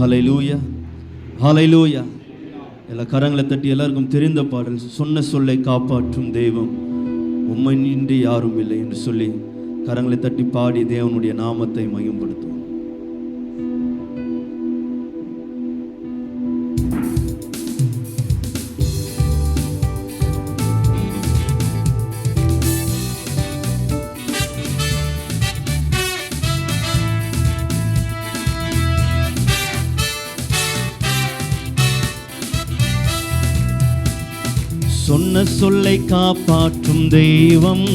Hallelujah ஹலை லூயா எல்லா கரங்களை தட்டி எல்லாருக்கும் தெரிந்த பாடல் சொன்ன சொல்லை காப்பாற்றும் தெய்வம். உண்மை நின்று யாரும் இல்லை என்று சொல்லி கரங்களை தட்டி பாடி தேவனுடைய நாமத்தை மையம்படுத்தும் சொன்ன சொல்லை காப்பாற்றும் தெய்வம்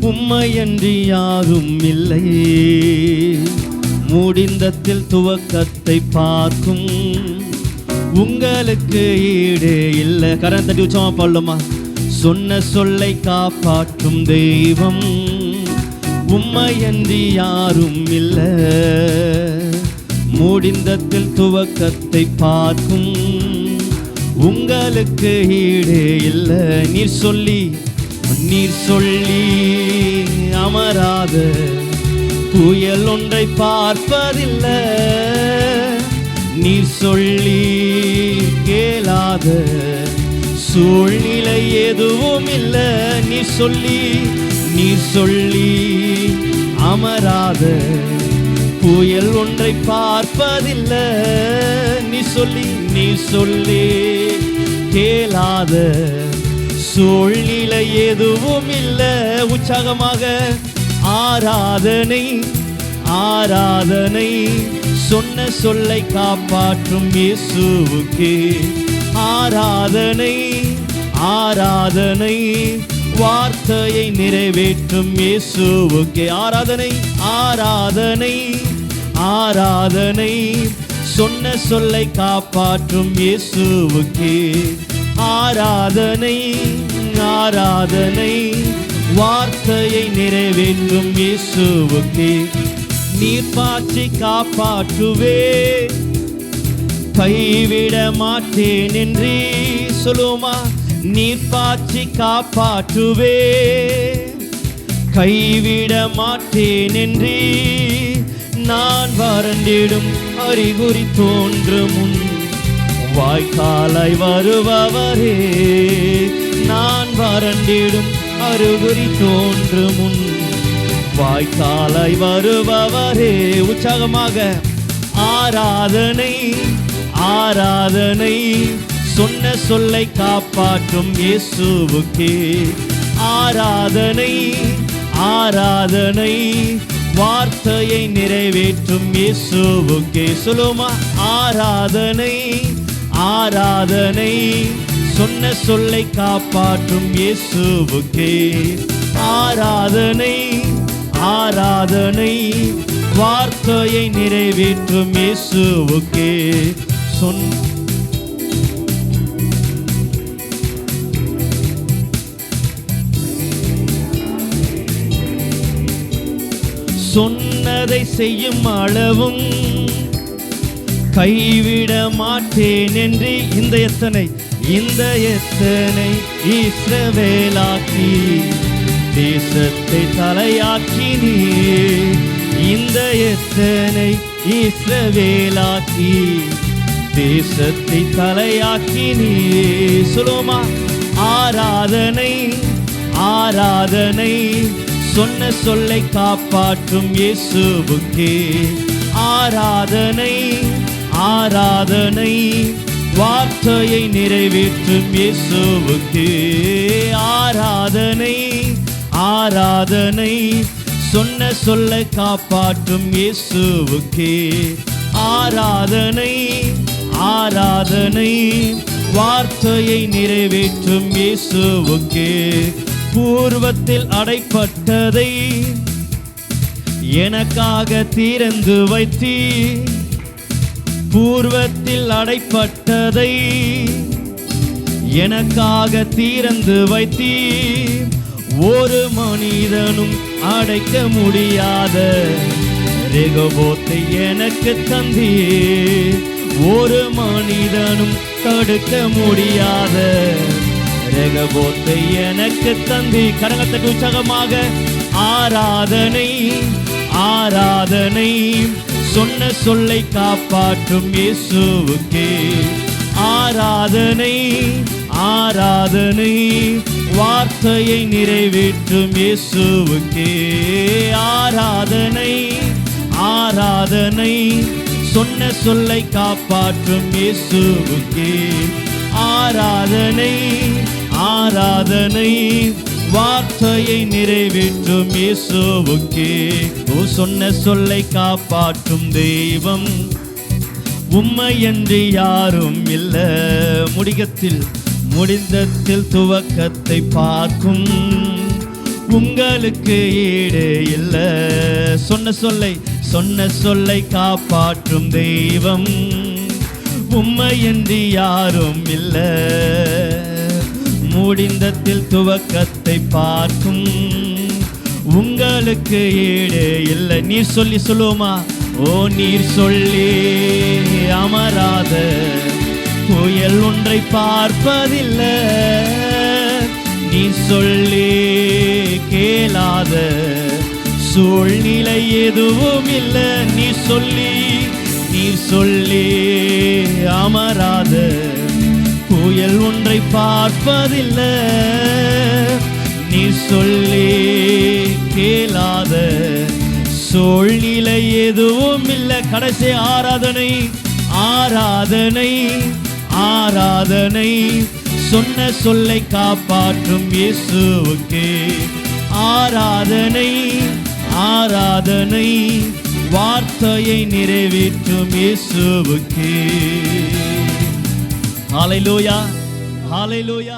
உம்மையன்றி யாரும் இல்லை. முடிந்தத்தில் துவக்கத்தை பார்க்கும் உங்களுக்கு ஈடு இல்லை. கரண் தட்டி உச்சமா பாடலுமா? சொன்ன சொல்லை காப்பாற்றும் தெய்வம் உம்மையன்றி யாரும் இல்லை. முடிந்தத்தில் துவக்கத்தை பார்க்கும் உங்களுக்கு ஈடு இல்லை நீர் சொல்லி நீர் சொல்லி அமராத. புயல் ஒன்றை பார்ப்பதில்லை நீர் சொல்லி கேளாத. சூழ்நிலை எதுவும் இல்லை நீர் சொல்லி நீர் சொல்லி அமராத. புயல் ஒன்றை பார்ப்பதில்லை. நீ சொல்லி நீ சொல்லி கேளாத சூழ்நிலை எதுவும் இல்லை. உற்சாகமாக ஆராதனை ஆராதனை சொன்ன சொல்லை காப்பாற்றும் இயேசுவுக்கு. ஆராதனை ஆராதனை வார்த்தையை நிறைவேற்றும் இயேசுவுக்கு. ஆராதனை ஆராதனை ஆராதனை. சொன்ன சொல்லை காப்பாற்றும் இயேசுவுக்கு. ஆராதனை ஆராதனை. வார்த்தையை நிறைவேற்றும் இயேசுவுக்கு. நீர் பாய்ச்சி காப்பாற்றுவே. கைவிட மாட்டேன் என்று சொல்லுமா நீர் காப்பாற்றுவே. கைவிட மாட்டேன் என்று நான் வறண்டிடும் அறிகுறி தோன்றும் வாய்க்காலை வருபவரே. நான் வறண்டிடும் அறிகுறி தோன்றும் வாய்க்காலை வருபவரே. உற்சாகமாக ஆராதனை ஆராதனை. சொன்ன சொல்லை காப்பாற்றும் இயேசுவுக்கே. ஆராதனை ஆராதனை வார்த்தையை நிறைவேற்றும் இயேசுவுக்கே. சொல்லுமா? ஆராதனை ஆராதனை சொன்ன சொல்லை காப்பாற்றும் இயேசுவுக்கே. ஆராதனை ஆராதனை வார்த்தையை நிறைவேற்றும் இயேசுவுக்கே. சொன்ன சொன்னதை செய்யும் அளவும் கைவிட மாட்டேன் என்று இந்த எத்தனை இந்த எத்தனை இஸ்ரவேலாக்கி தேசத்தை தலையாக்கி நீ இந்த எத்தனை இஸ்ரவேலாக்கி தேசத்தை தலையாக்கி நீ சொல்லுமா ஆராதனை ஆராதனை சொன்ன சொல்லை காப்பாற்றும் இயேசுவுக்கே. ஆராதனை ஆராதனை வார்த்தையை நிறைவேற்றும் இயேசுவுக்கே. ஆராதனை ஆராதனை சொன்ன சொல்ல காப்பாற்றும் இயேசுவுக்கே. ஆராதனை ஆராதனை வார்த்தையை நிறைவேற்றும் இயேசுவுக்கே. பூர்வத்தில் அடைப்பட்டதை எனக்காக திறந்து வைத்தி. பூர்வத்தில் அடைப்பட்டதை எனக்காக திறந்து வைத்தி. ஒரு மனிதனும் அடைக்க முடியாத ரெகபோத்தை எனக்கு தந்தீ ஒரு மனிதனும் தடுக்க முடியாத ரெகபோத்தை எனக்கு தந்தி கரங்கத்தட்டு உற்சாகமாக ஆராதனை ஆராதனை சொன்ன சொல்லை காப்பாற்றும் இயேசுவுக்கே. ஆராதனை ஆராதனை வார்த்தையை நிறைவேற்றும் இயேசுவுக்கே. ஆராதனை ஆராதனை சொன்ன சொல்லை காப்பாற்றும் இயேசுவுக்கே. ஆராதனை ஆராதனை வார்த்தையை நிறைவேற்றும் இயேசுவுக்கே. ஓ சொன்ன சொல்லை காப்பாற்றும் தெய்வம். உம்மையன்றி யாரும் இல்ல. முடிகத்தில் முடிந்தத்தில் துவக்கத்தை பார்க்கும். உங்களுக்கு ஈடு இல்ல. சொன்ன சொல்லை சொன்ன சொல்லை காப்பாற்றும் தெய்வம். உம்மையன்றி யாரும் இல்லை. முடிந்தத்தில் துவக்கத்தை பார்க்கும். உங்களுக்கு ஈடு இல்லை. நீர் சொல்லி சொல்லுவோமா? ஓ நீர் சொல்லி அமராத புயல் ஒன்றை பார்ப்பதில்லை. நீ சொல்லி கேளாத சூழ்நிலை எதுவும் இல்லை. நீ சொல்லி நீ சொல்லி அமராத புயல் ஒன்றை பார்ப்பதில்லை. நீ சொல்லி கேளாத சூழ்நிலை எதுவும் இல்லை. கடைசி ஆராதனை ஆராதனை ஆராதனை. சொன்ன சொல்லை காப்பாற்றும் இயேசுவுக்கு. ஆராதனை ஆராதனை. வார்த்தையை நிறைவேற்றும் இயேசுவுக்கே. ஹாலை லூயா ஹாலை லூயா